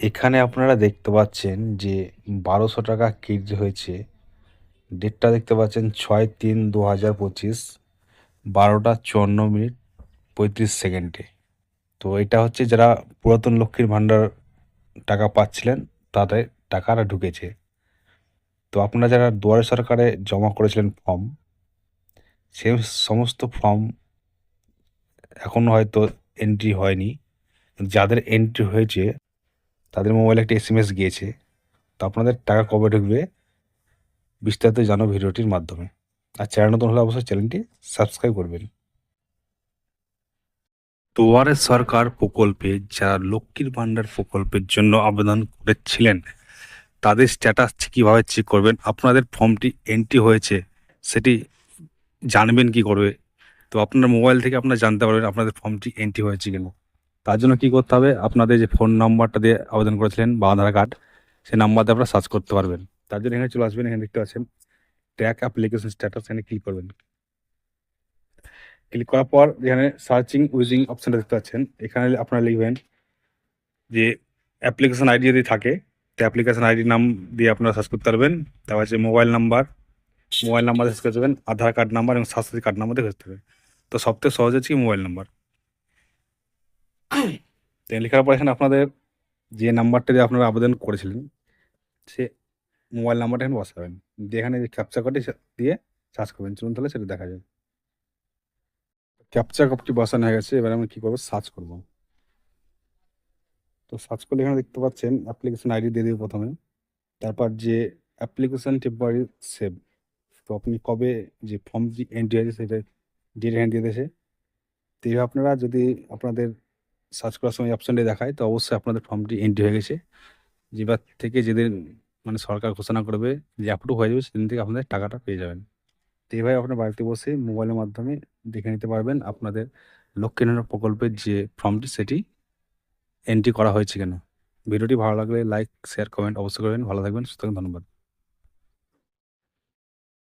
এখানে আপনারা দেখতে পাচ্ছেন যে বারোশো টাকা কেজি হয়েছে। ডেটটা দেখতে পাচ্ছেন ছয় তিন দু হাজার পঁচিশ, বারোটা চুয়ান্ন মিনিট পঁয়ত্রিশ সেকেন্ডে। তো এটা হচ্ছে যারা পুরাতন লক্ষ্মীর ভাণ্ডার টাকা পাচ্ছিলেন, তাদের টাকাটা ঢুকেছে। তো আপনারা যারা দুয়ারে সরকারে জমা করেছিলেন ফর্ম সে সমস্ত ফর্ম এখনও হয়তো এন্ট্রি হয়নি। যাদের এন্ট্রি হয়েছে তাদের মোবাইলে একটা এসএমএস গিয়েছে। তো আপনাদের টাকা কবে ঢুকবে, বিস্তারিত জানো ভিডিওটির মাধ্যমে। আর চ্যানেল নতুন হলে অবশ্যই চ্যানেলটি সাবস্ক্রাইব করবেন। দুয়ারে সরকার প্রকল্পে যারা লক্ষ্মীর ভাণ্ডার প্রকল্পের জন্য আবেদন করেছিলেন, তাদের স্ট্যাটাস কীভাবে চেক করবেন? আপনাদের ফর্মটি এন্ট্রি হয়েছে, সেটি জানবেন কি করবে তো আপনার মোবাইল থেকে আপনারা জানতে পারবেন আপনাদের ফর্মটি এন্ট্রি হয়েছে কিনা। তার জন্য কি করতে হবে? আপনাদের যে ফোন নাম্বারটা দিয়ে আবেদন করেছিলেন বা আধার কার্ড সেই নাম্বার দিয়ে আপনারা সার্চ করতে পারবেন। তার জন্য এখানে চলে আসবেন, এখানে দেখতে পাচ্ছেন ট্র্যাক অ্যাপ্লিকেশন স্ট্যাটাস এখানে ক্লিক করবেন। ক্লিক করার পর এখানে সার্চিং উইজিং অপশানটা দেখতে পাচ্ছেন, এখানে আপনারা লিখবেন যে অ্যাপ্লিকেশন আইডি যদি থাকে, তো অ্যাপ্লিকেশন আইডি নাম দিয়ে আপনারা সার্চ করতে পারবেন। তারপর হচ্ছে mobile number mobile number search করতে পারবেন আধার কার্ড নাম্বার এবং স্বাস্থ্যসাথী কার্ড নাম্বার দিয়ে খুঁজতে হবে। তো সবথেকে সহজ হচ্ছে মোবাইল নাম্বার লেখার পর এখানে আপনাদের যে নাম্বারটা দিয়ে আপনারা আবেদন করেছিলেন, সে মোবাইল নাম্বারটা এখানে বসাবেন। দিয়ে এখানে যে ক্যাপচা কোডটি দিয়ে সার্চ করবেন। চলুন তাহলে সেটা দেখা যায় ক্যাপচা কোডটি বসানো হয়ে গেছে, এবার আমরা কী করব? সার্চ করব। তো সার্চ করলে এখানে দেখতে পাচ্ছেন অ্যাপ্লিকেশন আইডি দিয়ে দেবে প্রথমে। তারপর যে অ্যাপ্লিকেশন টেম্পোরারি সেভ। তো আপনি কবে যে ফর্ম যে এন্ট্রি হয়েছে সেটা ডেট এখানে দিয়ে দিয়েছে। তো আপনারা যদি আপনাদের সার্চ করার সময় অপশানটি দেখায়, তো অবশ্যই আপনাদের ফর্মটি এন্ট্রি হয়ে গেছে। যেবার থেকে যেদিন মানে সরকার ঘোষণা করবে যে অ্যাপ্রুভ হয়ে যাবে, সেদিন থেকে আপনাদের টাকাটা পেয়ে যাবেন। তো এইভাবে আপনার বাড়িতে বসে মোবাইলের মাধ্যমে দেখে নিতে পারবেন আপনাদের লক্ষ্মীনারায়ণ প্রকল্পের যে ফর্মটি সেটি এন্ট্রি করা হয়েছে কেন। ভিডিওটি ভালো লাগলে লাইক শেয়ার কমেন্ট অবশ্যই করবেন। ভালো থাকবেন সুতরাং ধন্যবাদ।